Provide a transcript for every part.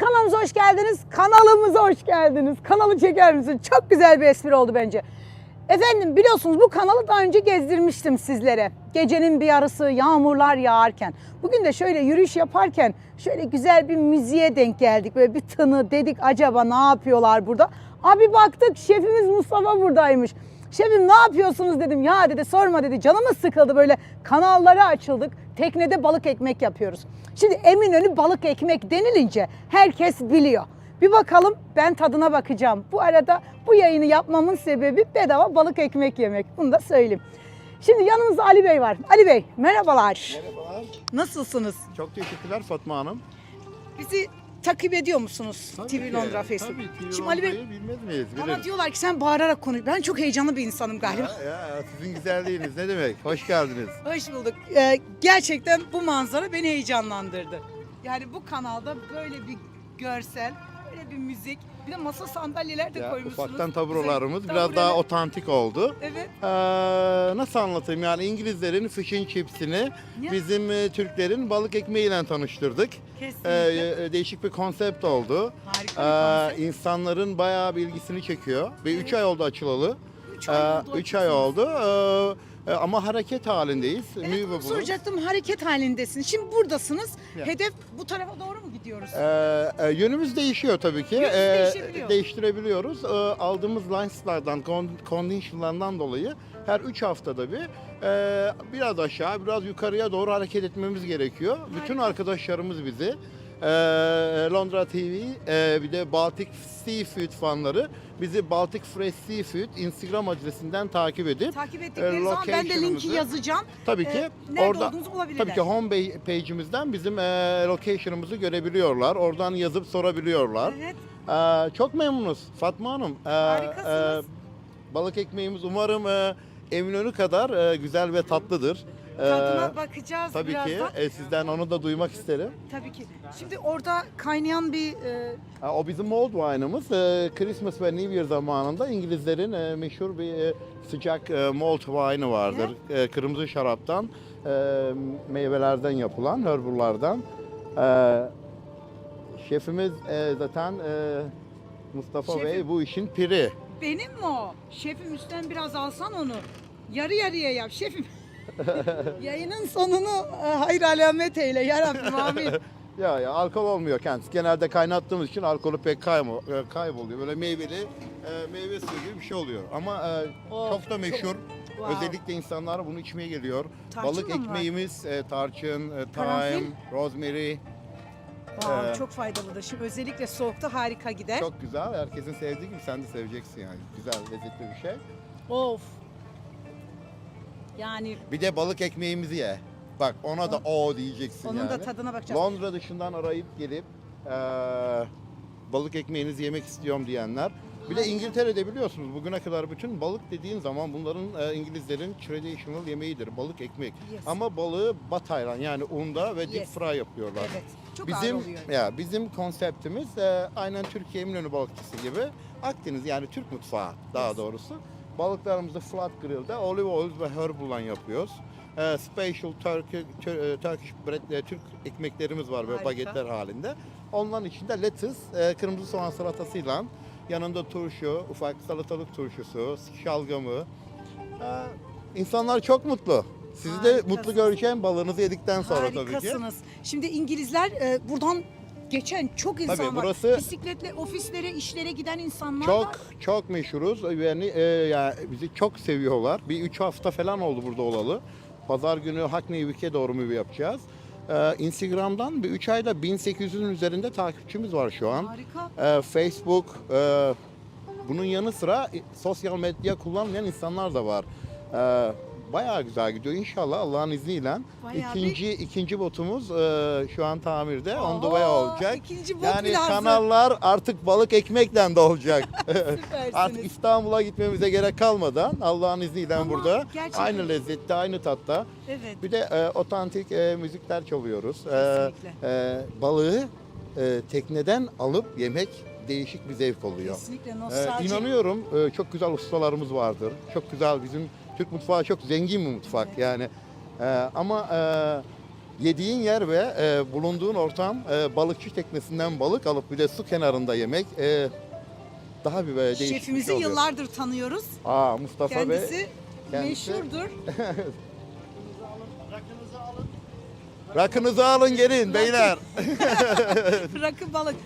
Kanalımıza hoş geldiniz. Kanalımıza hoş geldiniz. Kanalı çeker misin? Çok güzel bir espri oldu bence. Efendim biliyorsunuz bu kanalı daha önce gezdirmiştim sizlere. Gecenin bir yarısı yağmurlar yağarken. Bugün de şöyle yürüyüş yaparken şöyle güzel bir müziğe denk geldik. Böyle bir tını dedik acaba ne yapıyorlar burada? Abi baktık şefimiz Mustafa buradaymış. Şefim ne yapıyorsunuz dedim. Ya dedi sorma dedi. Canımız sıkıldı böyle kanallara açıldık. Teknede balık ekmek yapıyoruz. Şimdi Eminönü balık ekmek denilince herkes biliyor. Bir bakalım ben tadına bakacağım. Bu arada bu yayını yapmamın sebebi bedava balık ekmek yemek. Bunu da söyleyeyim. Şimdi yanımızda Ali Bey var. Ali Bey merhabalar. Merhabalar. Nasılsınız? Çok teşekkürler Fatma Hanım. Bizi takip ediyor musunuz? Tabii TV ki, Londra Facebook. Tabii TV Şimdi Ali Bey Londra'yı bilmez miyiz? ama Biliriz. diyorlar ki sen bağırarak konuş. Ben çok heyecanlı bir insanım galiba. Ya, ya, sizin güzelliğiniz ne demek? Hoş geldiniz. Hoş bulduk. Ee, gerçekten bu manzara beni heyecanlandırdı. Yani bu kanalda böyle bir görsel, böyle bir müzik, bir de masa sandalyeler de Ya, koymuşsunuz. ufaktan taburolarımız Güzel biraz daha otantik oldu. Evet. Ee, nasıl anlatayım yani İngilizlerin fish and chips'ini Ya. bizim e, Türklerin balık ekmeğiyle tanıştırdık. Kesinlikle. Ee, değişik bir konsept oldu. Harika Ee, bir konsept. insanların bayağı bir ilgisini çekiyor. Ve 3 Evet. ay oldu açılalı. Üç ay oldu, 3 ay oldu. Ee, e, ama hareket halindeyiz. Evet soracaktım. Hareket halindesiniz. Şimdi buradasınız. Ya. Hedef bu tarafa doğru mu gidiyoruz? Ee, e, yönümüz değişiyor tabii ki. Yönümüz Ee, değişebiliyor. değiştirebiliyoruz. Ee, aldığımız lineslardan, con- conditionlardan dolayı her 3 haftada bir e, biraz aşağı, biraz yukarıya doğru hareket etmemiz gerekiyor. Bütün arkadaşlarımız bizi e, Londra TV, e, bir de Baltic Seafood fanları bizi Baltic Fresh Seafood Instagram adresinden takip edip Takip ettikleri zaman ben de linki location'ımızı- yazacağım. tabii ki Ee, nerede orada olduğunuzu bulabilirler. Tabii ki home page'imizden bizim e, location'ımızı görebiliyorlar. Oradan yazıp sorabiliyorlar. Evet. E, çok memnunuz Fatma Hanım. E, Harikasınız. e, balık ekmeğimiz umarım e, Eminönü kadar e, güzel ve tatlıdır. E, Tadına bakacağız tabii ki birazdan. e, sizden onu da duymak isterim. Tabii ki. Şimdi orada kaynayan bir e, E, o bizim old wine'ımız. E, Christmas ve New Year zamanında İngilizlerin e, meşhur bir e, sıcak e, malt wine'ı vardır. E, kırmızı şaraptan, e, meyvelerden yapılan, herburlardan. E, şefimiz e, zaten e, Mustafa Şefim. Bey bu işin piri. benim mi o? Şefim üstten biraz alsan onu. Yarı yarıya yap şefim. Yayının sonunu e, hayır alamet eyle ya Rabbim amin. Ya ya alkol olmuyor kendisi. Genelde kaynattığımız için alkolü pek kaymo- e, kayboluyor. Böyle meyveli e, meyve suyu gibi bir şey oluyor. Ama e, Oh, çok da meşhur. Wow. Özellikle insanlar bunu içmeye geliyor. Tarçın Balık mı var? ekmeğimiz, e, tarçın, e, Karanfil? thyme, rosemary Wow, Ee, çok faydalıdır. Şimdi özellikle soğukta harika gider. çok güzel. Herkesin sevdiği gibi sen de seveceksin yani. Güzel, lezzetli bir şey. Of. Yani Bir de balık ekmeğimizi ye. Bak ona da o diyeceksin onun yani. da tadına bakacağız. Londra dışından arayıp gelip e, balık ekmeğinizi yemek istiyorum diyenler. Bir de İngiltere'de biliyorsunuz bugüne kadar bütün balık dediğin zaman bunların e, İngilizlerin traditional yemeğidir. Balık ekmek. Yes. Ama balığı batayran yani unda ve deep Yes. fry yapıyorlar. Evet. Çok ağır Bizim oluyor. ya bizim konseptimiz e, aynen Türkiye Eminönü balıkçısı gibi Akdeniz yani Türk mutfağı daha doğrusu. Balıklarımızı flat grill'de olive oil ve herbal'la yapıyoruz. E, special Turkey, Turkish bread, e, Türk ekmeklerimiz var böyle Harika. bagetler halinde. Onların içinde lettuce, e, kırmızı soğan salatasıyla yanında turşu, ufak salatalık turşusu, şalgamı. E, insanlar çok mutlu. Sizi de Harikasınız. mutlu göreceğim balığınızı yedikten sonra tabii ki. Harikasınız. Şimdi İngilizler e, buradan geçen çok insan var. burası- Bisikletle ofislere, işlere giden insanlar Çok var. çok meşhuruz. Yani e, yani bizi çok seviyorlar. Bir üç hafta falan oldu burada olalı. Pazar günü Hackney Wick'e doğru movie yapacağız. Ee, Instagram'dan bir 3 ayda 1800'ün üzerinde takipçimiz var şu an. Harika. Ee, Facebook, e, bunun yanı sıra e, sosyal medya kullanmayan insanlar da var. Ee, bayağı güzel gidiyor. İnşallah Allah'ın izniyle. Bayağı ikinci ikinci botumuz e, şu an tamirde. On the way Oo, olacak. ikinci bot Yani bile hazır. kanallar artık balık ekmekle de olacak. Süpersiniz. Artık İstanbul'a gitmemize gerek kalmadan Allah'ın izniyle Ama burada gerçekten- aynı lezzette, aynı tatta. Evet. Bir de e, otantik e, müzikler çalıyoruz. E, Kesinlikle. e, balığı e, tekneden alıp yemek değişik bir zevk oluyor. Kesinlikle E, nostalji. inanıyorum e, çok güzel ustalarımız vardır. Çok güzel bizim Türk mutfağı çok zengin bir mutfak yani. E, ama e, Yediğin yer ve e, bulunduğun ortam e, balıkçı teknesinden balık alıp bir de su kenarında yemek e, daha bir böyle değişik bir Şefimizi şey oluyor. yıllardır tanıyoruz. Aa Mustafa Bey. Kendisi, kendisi- meşhurdur. Rakınızı alın gelin beyler. Rakı balık.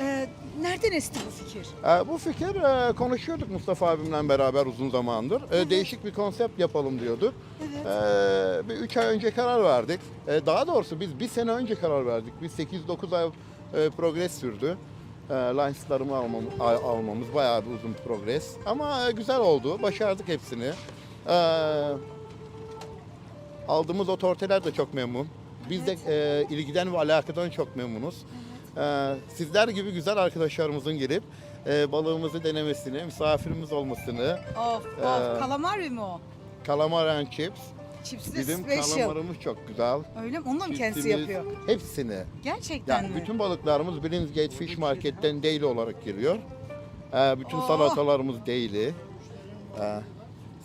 Ee, nereden esti bu fikir? Ee, bu fikir e, konuşuyorduk Mustafa abimle beraber uzun zamandır. Ee, değişik bir konsept yapalım diyorduk. Evet. Ee, bir üç ay önce karar verdik. Ee, daha doğrusu biz bir sene önce karar verdik. Biz 8-9 ay e, progres sürdü. E, Lines'larımı almam, al- almamız bayağı bir uzun progres. Ama e, güzel oldu. Başardık hepsini. Ee, aldığımız otoriteler de çok memnun. Biz de e, ilgiden ve alakadan çok memnunuz. Ee, sizler gibi güzel arkadaşlarımızın gelip e, balığımızı denemesini, misafirimiz olmasını, Of Ee, of. Kalamar mı o? kalamar and chips. Chipsi de Bizim special. kalamarımız çok güzel. Öyle mi? Onu da mı kendisi Chipsimiz, yapıyor? Hepsini. Gerçekten Yani mi? bütün balıklarımız Billingsgate Fish Market'ten daily olarak geliyor. Ee, bütün Oh. salatalarımız daily. Ee,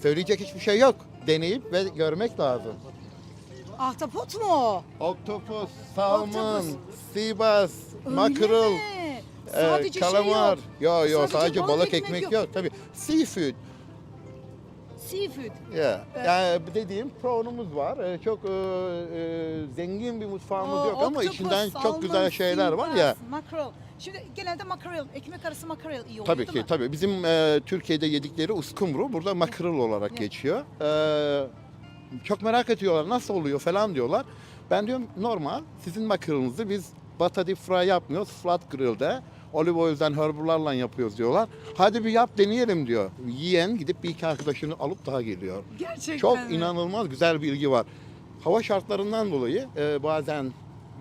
söyleyecek hiçbir şey yok. Deneyip ve görmek lazım. Ahtapot mu o? Oktopus, salmon, Oktopus. sea bass, Öyle mackerel, mi? e, Sadece kalamar. şey yok. Yo yo Sadece sadece, balık balık, ekmek ekmek, yok. Tabii seafood. Seafood. Yeah. Yani dediğim prawnumuz var. Ee, çok e, e, zengin bir mutfağımız O yok ama octopus, içinden çok salmon, güzel şeyler var ya. seabass, Mackerel. Şimdi genelde mackerel, ekmek arası mackerel iyi oluyor Tabii değil ki mi? tabii. Bizim e, Türkiye'de yedikleri uskumru burada makrel olarak geçiyor. Ee, çok merak ediyorlar nasıl oluyor falan diyorlar. Ben diyorum normal sizin makrelinizi biz butter deep fry yapmıyoruz. Flat grill'de olive oil'den herburlarla yapıyoruz diyorlar. Hadi bir yap deneyelim diyor. Yiyen gidip bir iki arkadaşını alıp daha geliyor. Gerçekten Çok mi? inanılmaz güzel bir ilgi var. Hava şartlarından dolayı e, bazen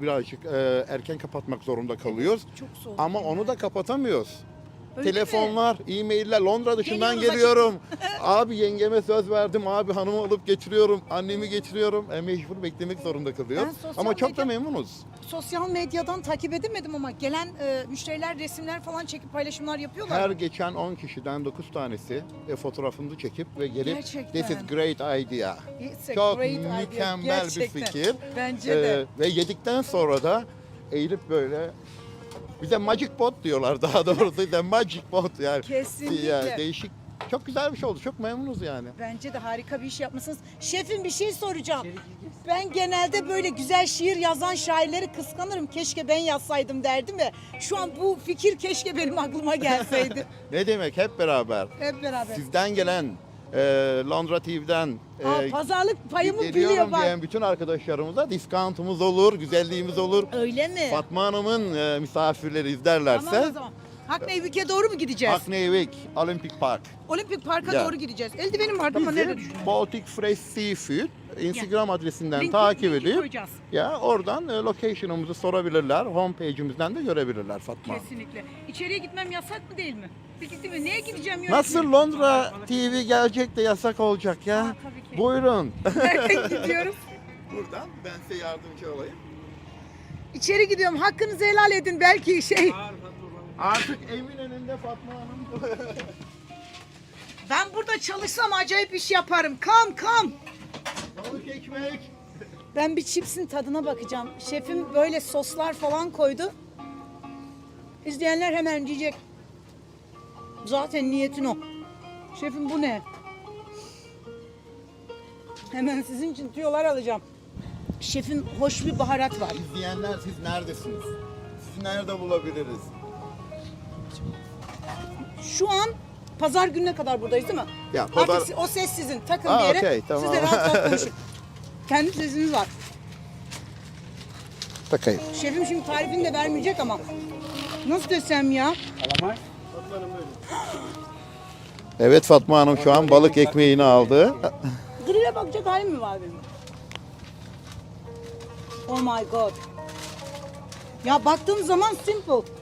birazcık e, erken kapatmak zorunda kalıyoruz. Çok soğuk. Ama onu da kapatamıyoruz. Öyle mi? Telefonlar, e-mailler, Londra dışından Geliyoruz geliyorum. abi yengeme söz verdim, abi hanımı alıp getiriyorum, annemi getiriyorum. E, mecbur beklemek zorunda sosyal Ama çok da medya- memnunuz. Sosyal medyadan takip edemedim ama gelen e, müşteriler resimler falan çekip paylaşımlar yapıyorlar. Her mı? geçen 10 kişiden 9 tanesi e, fotoğrafını çekip ve gelip Gerçekten. this is great idea. It's Çok great idea. mükemmel Gerçekten. bir fikir. Bence Ee, de. ve yedikten sonra da eğilip böyle bize magic bot diyorlar daha doğrusu bize magic bot yani. Kesinlikle. Ya, değişik. Çok güzel bir şey oldu. Çok memnunuz yani. Bence de harika bir iş yapmışsınız. Şefim bir şey soracağım. Ben genelde böyle güzel şiir yazan şairleri kıskanırım. Keşke ben yazsaydım derdim ya. Şu an bu fikir keşke benim aklıma gelseydi. Ne demek hep beraber. Hep beraber. Sizden gelen e, Londra TV'den Aa, e, pazarlık payımı geliyorum biliyor bak. diyen bütün arkadaşlarımıza diskantumuz olur, güzelliğimiz olur. Öyle mi? Fatma Hanım'ın e, misafirleri Tamam izlerlerse o zaman. Hackney doğru mu gideceğiz? Hackney Olympic Park. Olimpik Park'a Ya. doğru gideceğiz. Eldivenim vardı ama nerede Bizi düştü? Baltic Fresh Seafood Instagram adresinden Link- takip linki edip koyacağız. ya oradan e, location'ımızı sorabilirler. Homepage'imizden de görebilirler Fatma. Hanım. Kesinlikle. İçeriye gitmem yasak mı değil mi? Gittim mi? Neye gideceğim ya? Nasıl Londra TV gelecek de yasak olacak ya? Aa, tabii ki. Buyurun. Nereden gidiyoruz? Buradan ben size yardımcı olayım. İçeri gidiyorum. Hakkınızı helal edin. Belki şey. Artık evin önünde Fatma Hanım. Ben burada çalışsam acayip iş yaparım. Kam kam. Balık ekmek. Ben bir çipsin tadına bakacağım. Şefim böyle soslar falan koydu. İzleyenler hemen diyecek. Zaten niyetin o. Şefim bu ne? Hemen sizin için tüyolar alacağım. Şefim hoş bir baharat var. İzleyenler siz neredesiniz? Sizi nerede bulabiliriz? Şu an pazar gününe kadar buradayız değil mi? Ya, pazar- Artık si- o ses sizin. Takın Aa, bir yere. okey, tamam. Siz de rahat rahat konuşun. Kendi sesiniz var. Bakayım. Şefim şimdi tarifini de vermeyecek ama. Nasıl desem ya? Evet Fatma Hanım şu an balık ekmeğini aldı. Grill'e bakacak halim mi var benim? Oh my god. Ya baktığım zaman simple.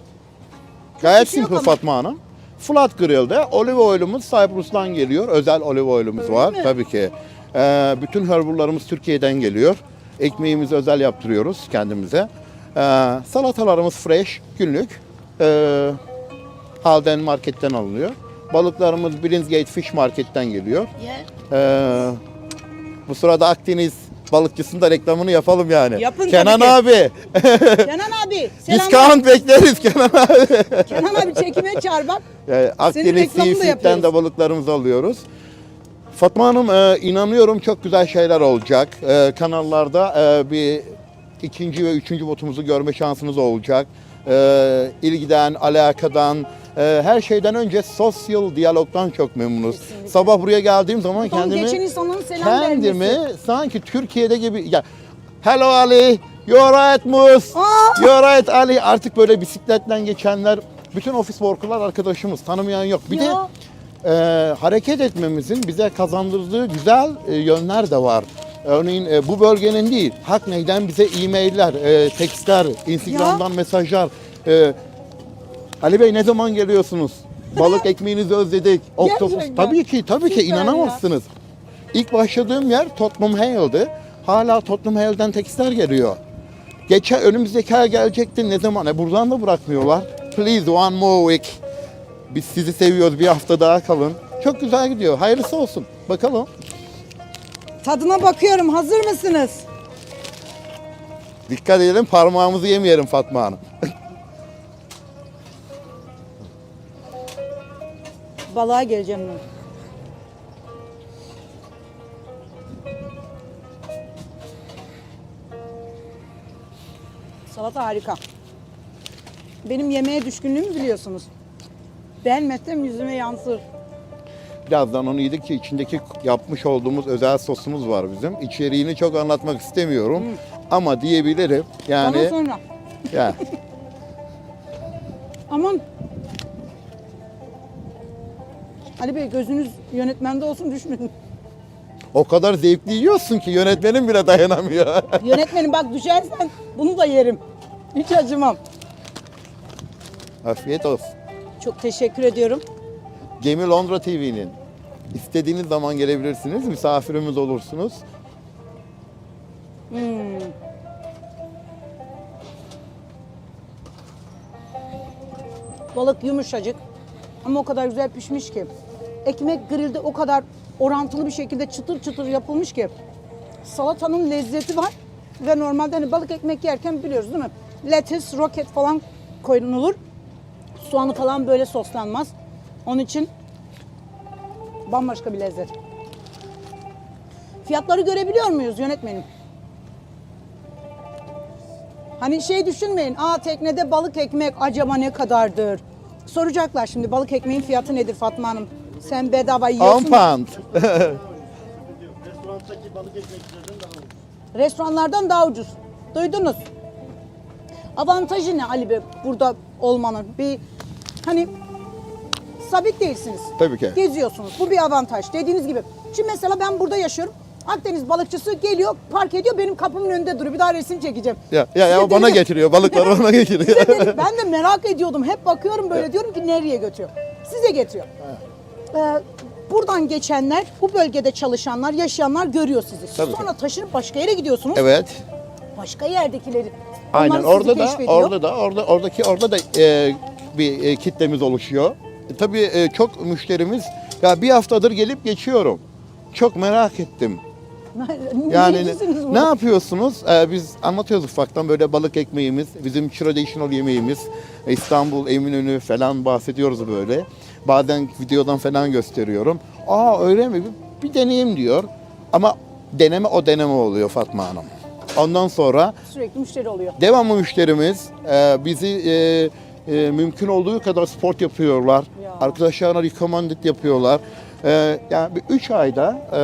Gayet şey yok simple ama. Fatma Hanım. Flat Grill'de olive oil'umuz Cyprus'tan geliyor. Özel olive oil'umuz Öyle var mi? tabii ki. Ee, bütün herburlarımız Türkiye'den geliyor. Ekmeğimizi özel yaptırıyoruz kendimize. Ee, salatalarımız fresh, günlük. Ee, Halden marketten alınıyor. Balıklarımız Billingsgate Fish Market'ten geliyor. Ee, bu sırada Akdeniz balıkçısının da reklamını yapalım yani. Yapın Kenan tabii abi. Kenan abi selamlar. Discount bekleriz Kenan abi. Kenan abi çekime çağır bak. Yani Akdeniz Seafood'den de balıklarımızı alıyoruz. Fatma Hanım e, inanıyorum çok güzel şeyler olacak. E, kanallarda e, bir ikinci ve üçüncü botumuzu görme şansınız olacak. E, ilgiden, alakadan, e, her şeyden önce sosyal diyalogdan çok memnunuz. Kesinlikle. Sabah buraya geldiğim zaman kendimi selam kendimi vermesi. sanki Türkiye'de gibi ya Hello Ali, you're right Mus. Aa! You're right Ali. Artık böyle bisikletten geçenler bütün ofis worker'lar arkadaşımız. Tanımayan yok. Bir Ya. de e, hareket etmemizin bize kazandırdığı güzel e, yönler de var. Örneğin e, bu bölgenin değil, Hackney'den bize e-mailler, e, tekstler, Instagram'dan mesajlar. E, Ali Bey ne zaman geliyorsunuz? Balık ekmeğinizi özledik. Oktopus. Tabii ki, tabii ki Süper ya. inanamazsınız. İlk başladığım yer Tottenham Hale'dı. Hala Tottenham Hale'den tekstler geliyor. Geçen önümüzdeki ay gelecekti ne zaman? E buradan da bırakmıyorlar. Please one more week. Biz sizi seviyoruz bir hafta daha kalın. Çok güzel gidiyor. Hayırlısı olsun. Bakalım. Tadına bakıyorum. Hazır mısınız? Dikkat edelim parmağımızı yemeyelim Fatma Hanım. Balığa geleceğim ben. Salata harika. Benim yemeğe düşkünlüğümü biliyorsunuz. Beğenmezsem yüzüme yansır. Birazdan onu yedikçe içindeki yapmış olduğumuz özel sosumuz var bizim. İçeriğini çok anlatmak istemiyorum. Ama diyebilirim. Bana Yani sonra. ya, Aman. Ali Bey gözünüz yönetmende olsun düşmeyin. o kadar zevkli yiyorsun ki yönetmenim bile dayanamıyor. Yönetmenim bak düşersen bunu da yerim. Hiç acımam. Afiyet olsun. Çok teşekkür ediyorum. Gemi Londra TV'nin. İstediğiniz zaman gelebilirsiniz. Misafirimiz olursunuz. Hmm. Balık yumuşacık ama o kadar güzel pişmiş ki. Ekmek grilde o kadar orantılı bir şekilde çıtır çıtır yapılmış ki. Salatanın lezzeti var ve normalde hani balık ekmek yerken biliyoruz değil mi? Lettuce, roket falan koyulur. Soğanı falan böyle soslanmaz. Onun için bambaşka bir lezzet. Fiyatları görebiliyor muyuz yönetmenim? Hani şey düşünmeyin, aa teknede balık ekmek acaba ne kadardır? Soracaklar şimdi balık ekmeğin fiyatı nedir Fatma Hanım? Sen bedava 10 yiyorsun. pound. Restoranlardan daha ucuz. Duydunuz. Avantajı ne Ali Bey burada olmanın? Bir hani sabit değilsiniz. Tabii ki. Geziyorsunuz. Bu bir avantaj. Dediğiniz gibi. Şimdi mesela ben burada yaşıyorum. Akdeniz balıkçısı geliyor, park ediyor, benim kapımın önünde duruyor. Bir daha resim çekeceğim. ya ya, ya bana dedim- getiriyor. Balıkları bana getiriyor. Dedim, ben de merak ediyordum. Hep bakıyorum böyle diyorum ki nereye götürüyor? Size getiriyor. Ee, buradan geçenler, bu bölgede çalışanlar, yaşayanlar görüyor sizi. Tabii Sonra taşınıp başka yere gidiyorsunuz. evet. Başka yerdekileri. Aynen orada da orada da orada oradaki orada da e, bir e, kitlemiz oluşuyor. E, tabii e, çok müşterimiz ya bir haftadır gelip geçiyorum. Çok merak ettim. Yani bu? ne yapıyorsunuz? Ee, biz anlatıyoruz ufaktan böyle balık ekmeğimiz, bizim traditional yemeğimiz, İstanbul, Eminönü falan bahsediyoruz böyle. Bazen videodan falan gösteriyorum. Aa öyle mi? Bir, bir deneyeyim diyor. Ama deneme o deneme oluyor Fatma Hanım. Ondan sonra Sürekli müşteri oluyor. devamlı müşterimiz e, bizi e, e, mümkün olduğu kadar sport yapıyorlar. Ya. Arkadaşlarına recommended yapıyorlar. E, yani bir 3 ayda e,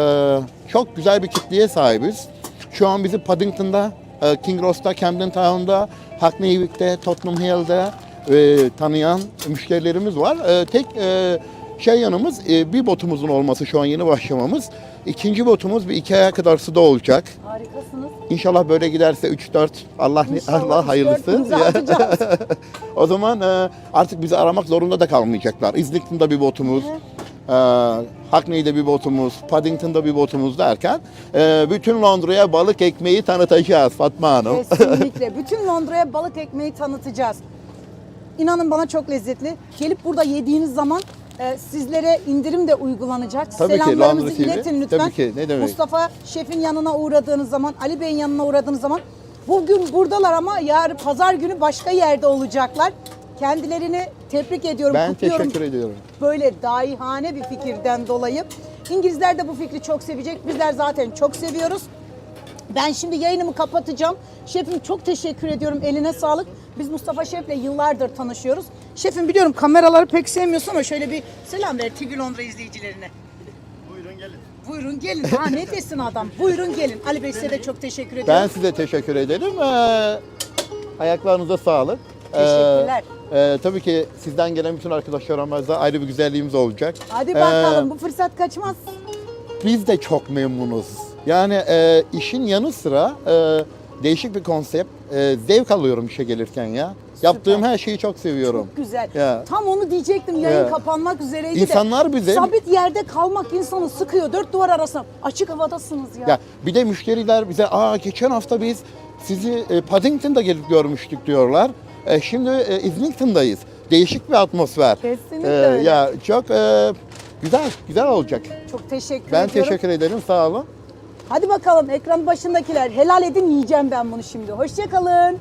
çok güzel bir kitleye sahibiz. Şu an bizi Paddington'da, e, King Cross'ta, Camden Town'da, Hackney Wick'te, Tottenham Hale'de e, tanıyan müşterilerimiz var. E, tek e, şey yanımız e, bir botumuzun olması şu an yeni başlamamız. İkinci botumuz bir iki aya kadar suda olacak. Harikasınız. İnşallah böyle giderse 3-4 Allah İnşallah Allah hayırlısı. o zaman e, artık bizi aramak zorunda da kalmayacaklar. İznik'te bir botumuz, e, Hackney'de bir botumuz, Paddington'da bir botumuz derken e, bütün Londra'ya balık ekmeği tanıtacağız Fatma Hanım. Kesinlikle. Bütün Londra'ya balık ekmeği tanıtacağız. İnanın bana çok lezzetli. Gelip burada yediğiniz zaman Ee, sizlere indirim de uygulanacak. Tabii ki, Selamlarınızı TV. iletin lütfen. Tabii ki, ne demek. Mustafa Şef'in yanına uğradığınız zaman, Ali Bey'in yanına uğradığınız zaman bugün buradalar ama yarın pazar günü başka yerde olacaklar. Kendilerini tebrik ediyorum, Ben kutluyorum. teşekkür ediyorum. Böyle dahihane bir fikirden dolayı. İngilizler de bu fikri çok sevecek. Bizler zaten çok seviyoruz. Ben şimdi yayınımı kapatacağım. Şefim çok teşekkür ediyorum. Eline sağlık. Biz Mustafa Şef'le yıllardır tanışıyoruz. Şefim biliyorum kameraları pek sevmiyorsun ama şöyle bir selam ver TV Londra izleyicilerine. Buyurun gelin. Buyurun gelin. Ha ne desin adam? Buyurun gelin. Ali Bey size de çok teşekkür ediyorum. Ben size teşekkür ederim. Ee, ayaklarınıza sağlık. Ee, Teşekkürler. e, tabii ki sizden gelen bütün arkadaşlarımızla ayrı bir güzelliğimiz olacak. Hadi Ee, bakalım bu fırsat kaçmaz. biz de çok memnunuz. Yani e, işin yanı sıra e, değişik bir konsept. E, zevk alıyorum işe gelirken ya. Yaptığım her şeyi çok seviyorum. Çok güzel. Ya. Tam onu diyecektim. Yayın Ya. kapanmak üzereydi İnsanlar de. bize- Sabit yerde kalmak insanı sıkıyor. Dört duvar arasında. Açık havadasınız ya. Ya bir de müşteriler bize aa geçen hafta biz sizi e, Paddington'da gelip görmüştük diyorlar. E, şimdi e, Islington'dayız. Değişik bir atmosfer. Kesinlikle E, öyle. Ya çok e, güzel, güzel olacak. Çok teşekkür Ben ediyorum. teşekkür ederim. Sağ olun. Hadi bakalım ekran başındakiler helal edin yiyeceğim ben bunu şimdi. Hoşçakalın.